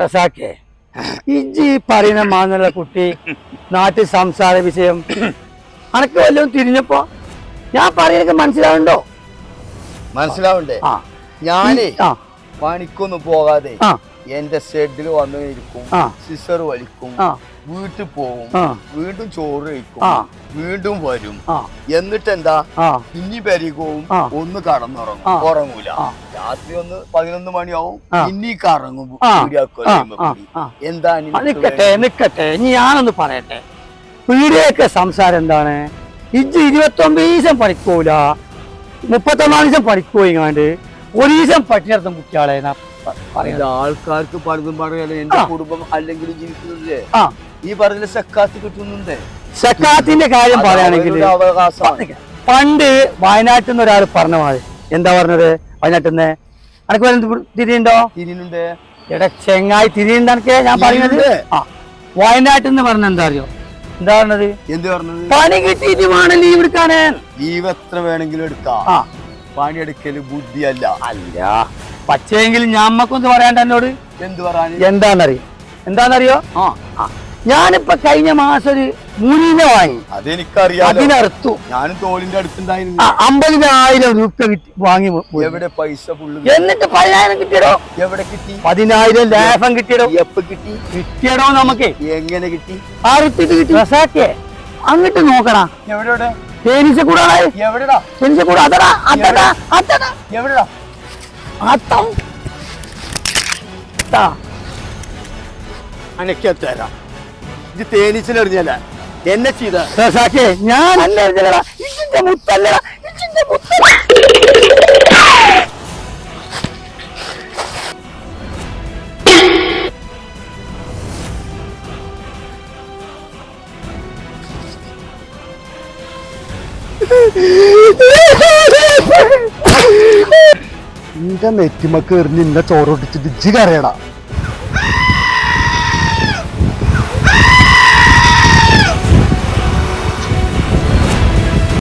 റസാക്കേ ഇജ്ജി പറയുന്ന മാന്നുള്ള കുട്ടി നാട്ടിൽ സംസാര വിഷയം അനക്ക് വല്ലതും തിരിഞ്ഞപ്പോ ഞാൻ പറയുന്നത് മനസ്സിലാവുണ്ടോ മനസ്സിലാവണ്ടേ ഞാനേ പണിക്കൊന്നും പോകാതെ എന്റെ ഷെഡിൽ വന്നു ഇരിക്കും. സിസർ വലിക്കും. വീട്ടിൽ പോവും. വീണ്ടും ചോറ് കഴിക്കും. വീണ്ടും വരും. എന്നിട്ട് എന്താ ഇനി പരിഗവും ഒന്ന് കടന്നുറങ്ങും. ഉറങ്ങൂല. രാത്രി ഒന്ന് പതിനൊന്ന് മണിയാവും. ഇനി കറങ്ങും. എന്താ നിക്കട്ടെ? നിക്കട്ടെ. ഞാനൊന്ന് പറയട്ടെ. പീടിയൊക്കെ സംസാരം എന്താണ്? ഇജ് ഇരുപത്തൊമ്പത് ദിവസം പഠിക്കൂല. മുപ്പത്തൊന്നാം ദിവസം പഠിക്കുകയാണ്ട് ഒരു ദിവസം പട്ടിണിടത്തും കുട്ടികളെ പറയുന്നത്? ആൾക്കാർക്ക് പലതും പറയാലോ. എന്റെ. കുടുംബം അല്ലെങ്കിൽ ജീവിക്കുന്നില്ലേ ഈ പറഞ്ഞ സക്കാത്ത് കിട്ടുന്നുണ്ട്. സക്കാത്തിന്റെ കാര്യം പറയുകയാണെങ്കിൽ പണ്ട് വയനാട്ടിൽ നിന്ന് ഒരാൾ പറഞ്ഞ മാതിരി. എന്താ പറഞ്ഞത്? വയനാട്ടിൽ നിന്ന്. അനക്ക് വരുന്നത് തിരിയുണ്ടോ തിരിയുന്നുണ്ട്? എടാ ചെങ്ങായി തിരിയുണ്ടെന്നൊക്കെ ഞാൻ പറയുന്നത് ആ. വയനാട്ടിൽ നിന്ന് പറഞ്ഞ എന്താ അറിയോ? എന്താ പറഞ്ഞത്? എന്ത് പറഞ്ഞത്? പണി കിട്ടിയിട്ട് വേണം ലീവ് എടുക്കാനേ. ലീവ് എത്ര വേണമെങ്കിലും എടുക്കാം. ആ. പണിയെടുക്കൽ ബുദ്ധിയല്ല. അല്ല. പച്ചയെങ്കിലും ഞമ്മക്കൊന്ന് പറയാണ്ട് എന്നോട് എന്ത് പറയാൻ എന്താണെന്നറിയോ എന്താണെന്നറിയോ ആ. ആ, ഞാനിപ്പോ കഴിഞ്ഞ മാസം ഒരു മുരിങ്ങ വാങ്ങി. അതെനിക്കറിയാലോ. അതിനറുത്തു. ഞാനും തോലിന്റെ അടുത്തുണ്ടായിരുന്നു. അമ്പതിനായിരം രൂപ കിട്ടി വാങ്ങി എവിടെ പൈസ ഫുള്ള് എന്നിട്ട് പതിനായിരം കിട്ടിയടോ? എവിടെ കിട്ടി? പതിനായിരം ലാഭം കിട്ടിയടോ? എപ്പ കിട്ടി? കിട്ടിയടോ നമുക്ക്. എങ്ങനെ കിട്ടി? അറുത്തിട്ട് കിട്ടി. റസാക്കേ. അങ്ങോട്ട് നോക്കണ എവിടെ എവിടെ തേനീച്ച എവിടെടാ? തേനീച്ച കൂടാ അതടാ അതടാ അതടാ. എവിടെടാ? അത്തം. ഇത് തേനീച്ചനെറിഞ്ഞല്ല? എന്നെ ചെയ്ത? ഞാൻ അല്ല എറിഞ്ഞതടാ. ഇതിന്റെ മുത്തല്ലടാ. ഇതിന്റെ മുത്തല്ല. നിന്റെ നെറ്റിമക്ക് എറിഞ്ഞ് നിന്നെ ചോറൊട്ടിച്ചിട്ട് ഇജ്ജ് കരയടാ.